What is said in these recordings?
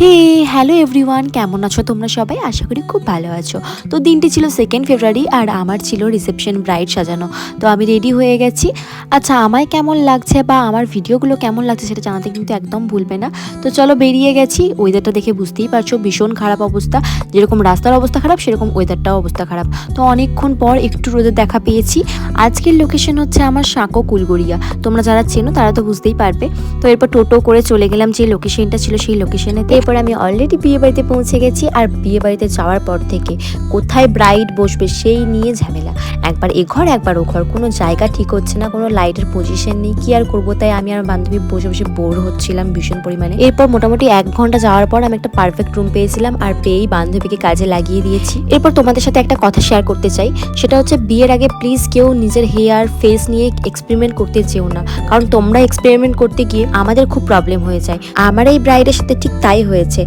হে hello everyone কেমন আছো তোমরা সবাই? আশা করি খুব ভালো আছো। তো দিনটি ছিল সেকেন্ড ফেব্রুয়ারি আর আমার ছিল রিসেপশন ব্রাইড সাজানো। তো আমি রেডি হয়ে গেছি। আচ্ছা আমায় কেমন লাগছে বা আমার ভিডিওগুলো কেমন লাগছে সেটা জানাতে কিন্তু একদম ভুলবে না। তো চলো বেরিয়ে গেছি। ওয়েদারটা দেখে বুঝতেই পারছ, ভীষণ খারাপ অবস্থা। যেরকম রাস্তার অবস্থা খারাপ, সেরকম ওয়েদারটাও অবস্থা খারাপ। তো অনেকক্ষণ পর একটু রোদের দেখা পেয়েছি। আজকের লোকেশন হচ্ছে আমার সাঁকো কুলগড়িয়া। তোমরা যারা চেনো তারা তো বুঝতেই পারবে। তো এরপর টোটো করে চলে গেলাম যে লোকেশনটা ছিল সেই লোকেশনে এরপর আমি অলরেডি বিয়ে বাড়িতে পৌঁছে গেছি আর বিয়ে বাড়িতে যাওয়ার পর থেকে কোথায় ব্রাইড বসবে সেই নিয়ে ঝামেলা। একবার এ ঘর, একবার ও ঘর। কোনো জায়গা ঠিক হচ্ছে না, কোনো লাইটের পজিশন নেই। কি আর করব? তাই আমি আমার বান্ধবী বসে বসে বোর হচ্ছিলাম ভীষণ পরিমাণে। এরপর মোটামুটি এক ঘণ্টা যাওয়ার পর আমি একটা পারফেক্ট রুম পেয়েছিলাম আর পেয়েই বান্ধবীকে কাজে লাগিয়ে দিয়েছি। এরপর তোমাদের সাথে একটা কথা শেয়ার করতে চাই। সেটা হচ্ছে বিয়ের আগে প্লিজ কেউ নিজের হেয়ার ফেস নিয়ে এক্সপেরিমেন্ট করতে চেও না। কারণ তোমরা এক্সপেরিমেন্ট করতে গিয়ে আমাদের খুব প্রবলেম হয়ে যায়। আমার এই ব্রাইডের সাথে ঠিক তাই হয়েছে।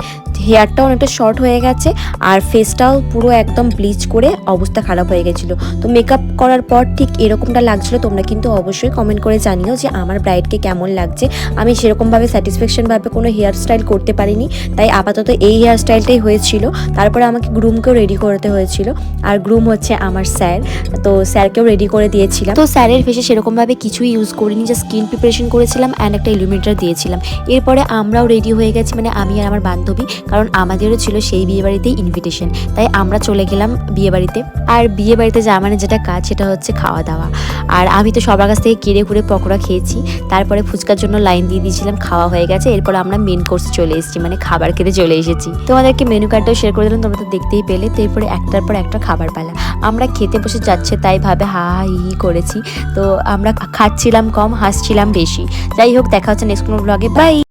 হেয়ারটাও অনেকটা শর্ট হয়ে গেছে আর ফেসটাও পুরো একদম ব্লিচ করে অবস্থা খারাপ হয়ে গেছিল। তো মেকআপ করার পর ঠিক এরকমটা লাগছিল, তোমরা কিন্তু অবশ্যই কমেন্ট করে জানিও যে আমার ব্রাইডকে কেমন লাগছে। আমি সেরকমভাবে স্যাটিসফ্যাকশনভাবে কোনো হেয়ার স্টাইল করতে পারিনি, তাই আপাতত এই হেয়ার স্টাইলটাই হয়েছিল। তারপরে আমাকে গ্রুমকেও রেডি করতে হয়েছিল, আর গ্রুম হচ্ছে আমার স্যার তো স্যারকেও রেডি করে দিয়েছিলাম। তো স্যারের ফেসে সেরকমভাবে কিছুই ইউজ করিনি যে স্কিন প্রিপারেশন করেছিলাম অ্যান্ড একটা ইলুমিনেটার দিয়েছিলাম। এরপরে আমরাও রেডি হয়ে গেছি মানে আমি আর আমার বান্ধবী কারণ আমাদেরও ছিল সেই বিয়ে বাড়িতেই ইনভিটেশন তাই আমরা চলে গেলাম বিয়ে বাড়িতে আর বিয়ে বাড়িতে যাওয়া মানে যেটা কাজ সেটা হচ্ছে খাওয়া দাওয়া। আর আমি তো সবার কাছ থেকে কেড়ে কুড়ে পকোড়া খেয়েছি, তারপরে ফুচকার জন্য লাইন দিয়ে দিয়েছিলাম, খাওয়া হয়ে গেছে, এরপর আমরা মেন কোর্স চলে এসেছি মানে খাবার খেতে চলে এসেছি। তোমাদেরকে মেনু কার্ডটাও শেয়ার করে দিলাম, তোমরা তো দেখতেই পেলে, তো এরপরে একটার পর একটা খাবার পালা। আমরা খেতে বসে যাচ্ছে, তাই ভাবে হা হি হি করেছি। তো আমরা খাচ্ছিলাম কম, হাসছিলাম বেশি। যাই হোক, দেখা হচ্ছে নেক্সট কোনো ব্লগে বাই